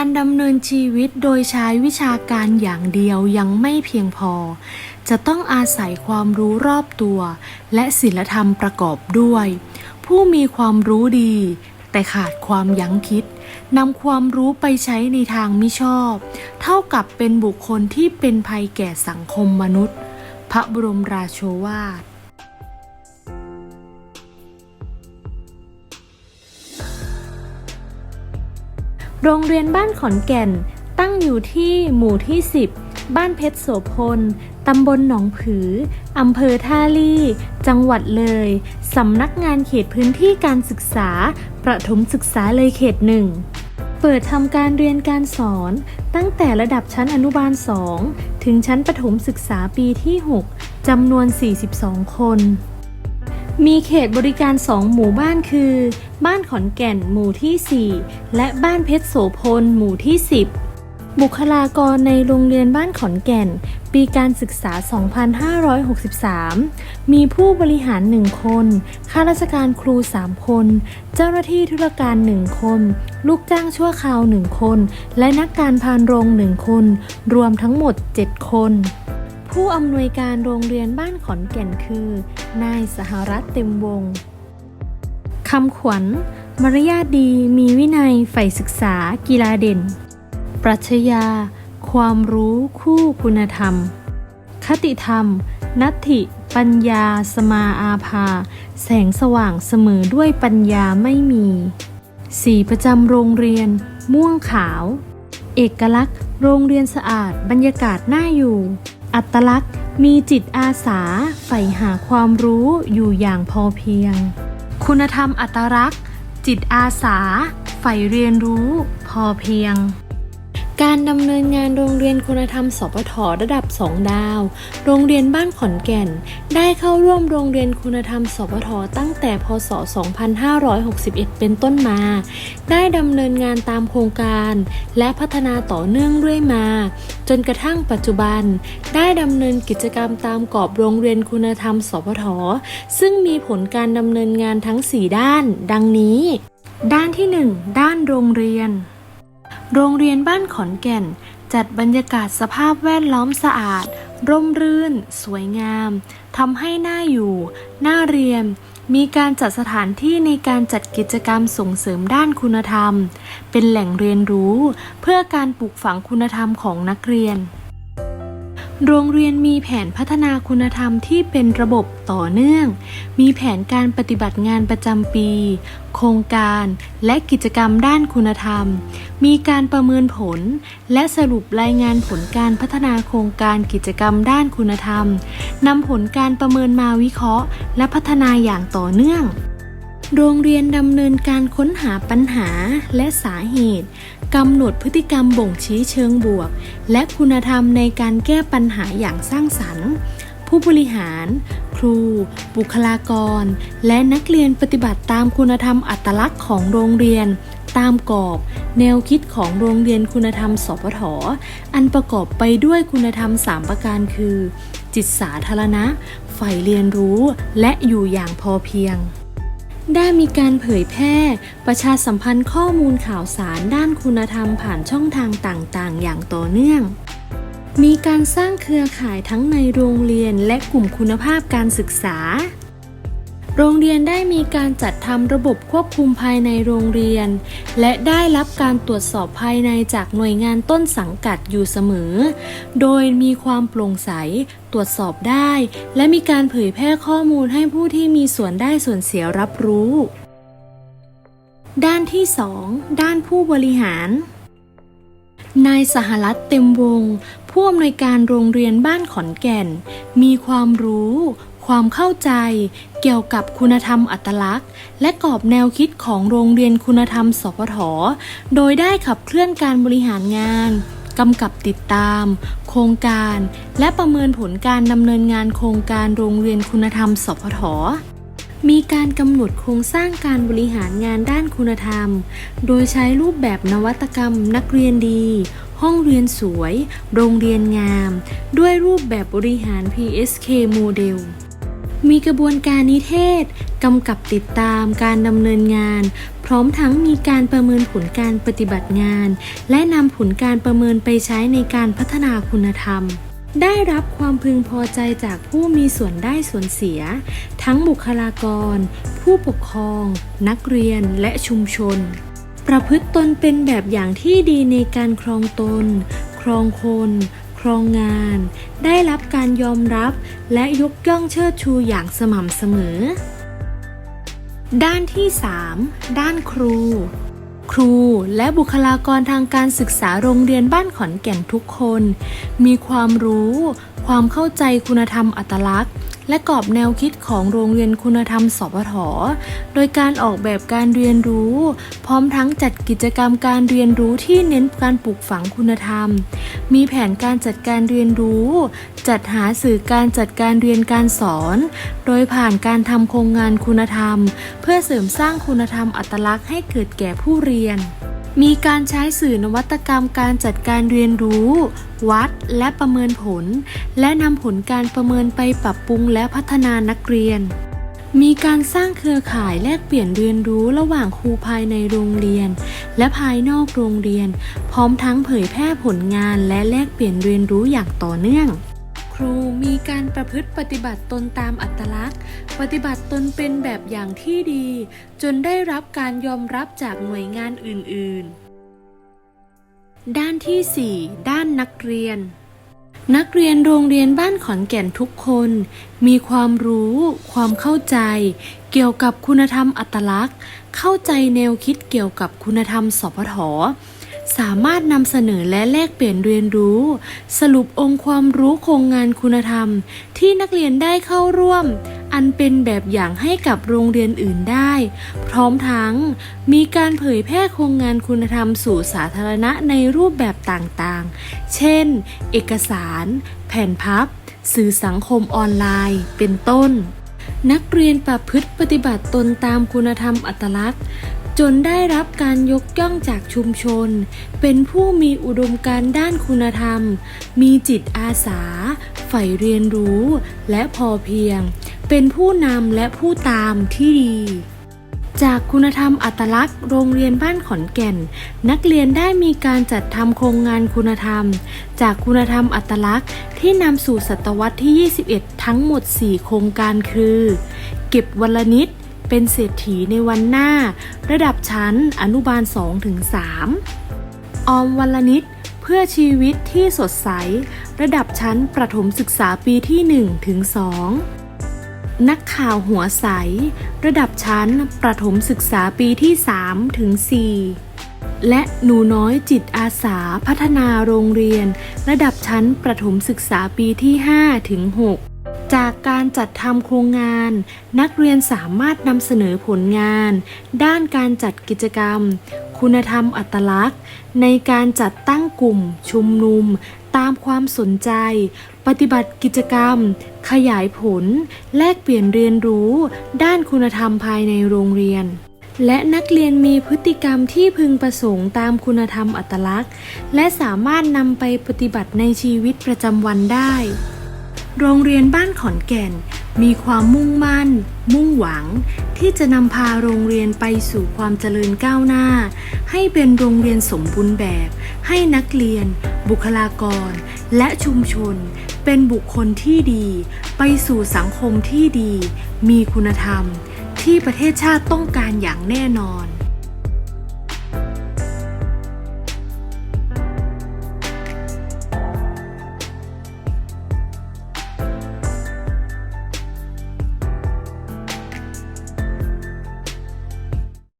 การดำเนินชีวิตโดยใช้วิชาการอย่างเดียวยังไม่เพียงพอ จะต้องอาศัยความรู้รอบตัว และศีลธรรมประกอบด้วย ผู้มีความรู้ดี แต่ขาดความยั้งคิดนำความรู้ไปใช้ในทางมิชอบ เท่ากับเป็นบุคคลที่เป็นภัยแก่สังคมมนุษย์ พระบรมราโชวาท โรงเรียนบ้านขอนแก่น ตั้งอยู่ที่หมู่ที่ 10 บ้านเพชรโสพล ตำบลหนองผือ อำเภอท่าลี่ จังหวัดเลย สำนักงานเขตพื้นที่การศึกษา ประถมศึกษาเลยเขตหนึ่ง เปิดทำการเรียนการสอน ตั้งแต่ระดับชั้นอนุบาล 2 ถึงชั้นประถมศึกษาปีที่ 6จำนวน 42 คน มีเขตบริการ 2 หมู่บ้านคือ บ้านขอนแก่นหมู่ที่ 4 และบ้านเพชรโสพลหมู่ที่ 10 บุคลากรในโรงเรียนบ้านขอนแก่น ปีการศึกษา 2563 มีผู้บริหาร 1 คน ข้าราชการครู 3 คน เจ้าหน้าที่ธุรการ 1 คน ลูกจ้างชั่วคราว 1 คน และนักการพานโรง 1 คน รวมทั้งหมด 7 คน ผู้อำนวยการโรงเรียนบ้านขอนแก่นคือ นายสหรัฐเต็มวงคำขวัญ มารยาทดีมีวินัยใฝ่ศึกษากีฬาเด่น ปรัชญา ความรู้คู่คุณธรรม คติธรรม นัตถิ ปัญญา สมาอาภา แสงสว่างเสมอด้วยปัญญาไม่มี สีประจำโรงเรียน ม่วงขาว เอกลักษณ์ โรงเรียนสะอาดบรรยากาศน่าอยู่ อัตลักษณ์มีจิตอาสาใฝ่หาความรู้อยู่อย่างพอเพียง คุณธรรมอัตลักษณ์ จิตอาสาใฝ่เรียนรู้พอเพียง การดำเนินงานโรงเรียนคุณธรรมสปทระดับ 2 ดาว โรงเรียนบ้านขอนแก่น ได้เข้าร่วมโรงเรียนคุณธรรมสปทตั้งแต่พศ 2561 เป็นต้นมา ได้ดำเนินงานตามโครงการ และพัฒนาต่อเนื่องเรื่อยมา จนกระทั่งปัจจุบัน ได้ดำเนินกิจกรรมตามกรอบโรงเรียนคุณธรรมสปทซึ่งมีผลการดำเนินงานทั้ง 4 ด้าน ดังนี้ ด้านที่ 1 ด้านโรงเรียน โรงเรียนบ้านขอนแก่น จัดบรรยากาศสภาพแวดล้อมสะอาด ร่มรื่น สวยงามทำให้น่าอยู่ น่าเรียน มีการจัดสถานที่ในการจัดกิจกรรมส่งเสริมด้านคุณธรรม เป็นแหล่งเรียนรู้ เพื่อการปลูกฝังคุณธรรมของนักเรียน โรงเรียนมีแผนพัฒนาคุณธรรมที่เป็นระบบต่อเนื่อง มีแผนการปฏิบัติงานประจำปี โครงการ และกิจกรรมด้านคุณธรรม มีการประเมินผล และสรุปรายงานผลการพัฒนาโครงการกิจกรรมด้านคุณธรรมนำผลการประเมินมาวิเคราะห์ และพัฒนาอย่างต่อเนื่อง โรงเรียนดำเนินการค้นหาปัญหาและสาเหตุกำหนดพฤติกรรมบ่งชี้เชิงบวก และคุณธรรมในการแก้ปัญหาอย่างสร้างสรรค์ ผู้บริหาร ครู บุคลากร และนักเรียนปฏิบัติตามคุณธรรมอัตลักษณ์ของโรงเรียน ตามกรอบ แนวคิดของโรงเรียนคุณธรรมสปทอันประกอบไปด้วยคุณธรรม 3 ประการคือ จิตสาธารณะใฝ่เรียนรู้และอยู่อย่างพอเพียง ได้มีการเผยแพร่ ประชาสัมพันธ์ข้อมูลข่าวสารด้านคุณธรรมผ่านช่องทางต่างๆ อย่างต่อเนื่องมีการสร้างเครือข่ายทั้งในโรงเรียนและกลุ่มคุณภาพการศึกษา โรงเรียนได้มีการจัด ทำระบบควบคุมภายในโรงเรียน และได้รับการตรวจสอบภายในจากหน่วยงานต้นสังกัดอยู่เสมอ โดยมีความโปร่งใส ตรวจสอบได้ และมีการเผยแพร่ข้อมูลให้ผู้ที่มีส่วนได้ส่วนเสียรับรู้ ด้านที่ 2 ด้านผู้บริหาร นายสหรัฐเต็มวง ผู้อำนวยการโรงเรียนบ้านขอนแก่น มีความรู้ ความเข้าใจเกี่ยวกับคุณธรรมอัตลักษณ์ และกรอบแนวคิดของโรงเรียนคุณธรรมสปทโดยได้ขับเคลื่อนการบริหารงานกำกับติดตาม โครงการ และประเมินผลการดำเนินงานโครงการโรงเรียนคุณธรรม สพทมีการกำหนดโครงสร้างการบริหารงานด้านคุณธรรม โดยใช้รูปแบบนวัตกรรมนักเรียนดี ห้องเรียนสวย โรงเรียนงาม ด้วยรูปแบบบริหาร PSK โมเดล มีกระบวนการนิเทศ กำกับติดตามการดำเนินงาน พร้อมทั้งมีการประเมินผลการปฏิบัติงาน และนำผลการประเมินไปใช้ในการพัฒนาคุณธรรม ได้รับความพึงพอใจจากผู้มีส่วนได้ส่วนเสีย ทั้งบุคลากร ผู้ปกครอง นักเรียนและชุมชน ประพฤติตนเป็นแบบอย่างที่ดีในการครองตน ครองคน ครองงาน ได้รับการยอมรับ และยกย่องเชิดชูอย่างสม่ำเสมอ ด้านที่ 3 ด้านครู ครูและบุคลากรทางการศึกษาโรงเรียนบ้านขอนแก่นทุกคน มีความรู้ ความเข้าใจคุณธรรมอัตลักษณ์ และกรอบแนวคิดของโรงเรียนคุณธรรมสปทโดยการออกแบบการเรียนรู้ พร้อมทั้งจัดกิจกรรมการเรียนรู้ที่เน้นการปลูกฝังคุณธรรม มีแผนการจัดการเรียนรู้ จัดหาสื่อการจัดการเรียนการสอน โดยผ่านการทำโครงงานคุณธรรม เพื่อเสริมสร้างคุณธรรมอัตลักษณ์ให้เกิดแก่ผู้เรียน มีการใช้สื่อนวัตกรรมการจัดการเรียนรู้ วัดและประเมินผล และนำผลการประเมินไปปรับปรุงและพัฒนานักเรียน มีการสร้างเครือข่ายแลกเปลี่ยนเรียนรู้ระหว่างครูภายในโรงเรียน และภายนอกโรงเรียน พร้อมทั้งเผยแพร่ผลงานและแลกเปลี่ยนเรียนรู้อย่างต่อเนื่อง ครูมีการประพฤติปฏิบัติตนตามอัตลักษณ์ ปฏิบัติตนเป็นแบบอย่างที่ดี จนได้รับการยอมรับจากหน่วยงานอื่น ๆ ด้านที่ 4 ด้านนักเรียนนักเรียนโรงเรียนบ้านขอนแก่นทุกคน มีความรู้ ความเข้าใจ เกี่ยวกับคุณธรรมอัตลักษณ์ เข้าใจแนวคิดเกี่ยวกับคุณธรรมสพท สามารถนำเสนอและแลกเปลี่ยนเรียนรู้ สรุปองค์ความรู้โครงงานคุณธรรม ที่นักเรียนได้เข้าร่วม อันเป็นแบบอย่างให้กับโรงเรียนอื่นได้ พร้อมทั้ง มีการเผยแพร่โครงงานคุณธรรมสู่สาธารณะในรูปแบบต่างๆ เช่น เอกสาร แผ่นพับ สื่อสังคมออนไลน์ เป็นต้นนักเรียนประพฤติปฏิบัติตนตามคุณธรรมอัตลักษณ์ จนได้รับการยกย่องจากชุมชน เป็นผู้มีอุดมการด้านคุณธรรม มีจิตอาสา ใฝ่เรียนรู้และพอเพียง เป็นผู้นำและผู้ตามที่ดี จากคุณธรรมอัตลักษณ์โรงเรียนบ้านขอนแก่น นักเรียนได้มีการจัดทำโครงงานคุณธรรม จากคุณธรรมอัตลักษณ์ที่นำสู่ศตวรรษที่ 21 ทั้งหมด 4 โครงการคือ เก็บวันละนิด เป็นเศรษฐีในวันหน้า ระดับชั้นอนุบาล 2-3 ออมวันละนิดเพื่อชีวิตที่สดใส ระดับชั้นประถมศึกษาปีที่1ถึง2นักข่าวหัวใส ระดับชั้นประถมศึกษาปีที่3ถึง4และหนูน้อยจิตอาสาพัฒนาโรงเรียน ระดับชั้นประถมศึกษาปีที่5ถึง6 จากการจัดทำโครงงาน นักเรียนสามารถนำเสนอผลงาน ด้านการจัดกิจกรรม คุณธรรมอัตลักษณ์ ในการจัดตั้งกลุ่ม ชุมนุม ตามความสนใจ ปฏิบัติกิจกรรม ขยายผล แลกเปลี่ยนเรียนรู้ ด้านคุณธรรมภายในโรงเรียนและนักเรียนมีพฤติกรรมที่พึงประสงค์ตามคุณธรรมอัตลักษณ์ และสามารถนำไปปฏิบัติในชีวิตประจำวันได้ โรงเรียนบ้านขอนแก่น มีความมุ่งมั่น มุ่งหวัง ที่จะนำพาโรงเรียนไปสู่ความเจริญก้าวหน้า ให้เป็นโรงเรียนสมบูรณ์แบบ ให้นักเรียน บุคลากร และชุมชน เป็นบุคคลที่ดี ไปสู่สังคมที่ดี มีคุณธรรม ที่ประเทศชาติต้องการอย่างแน่นอน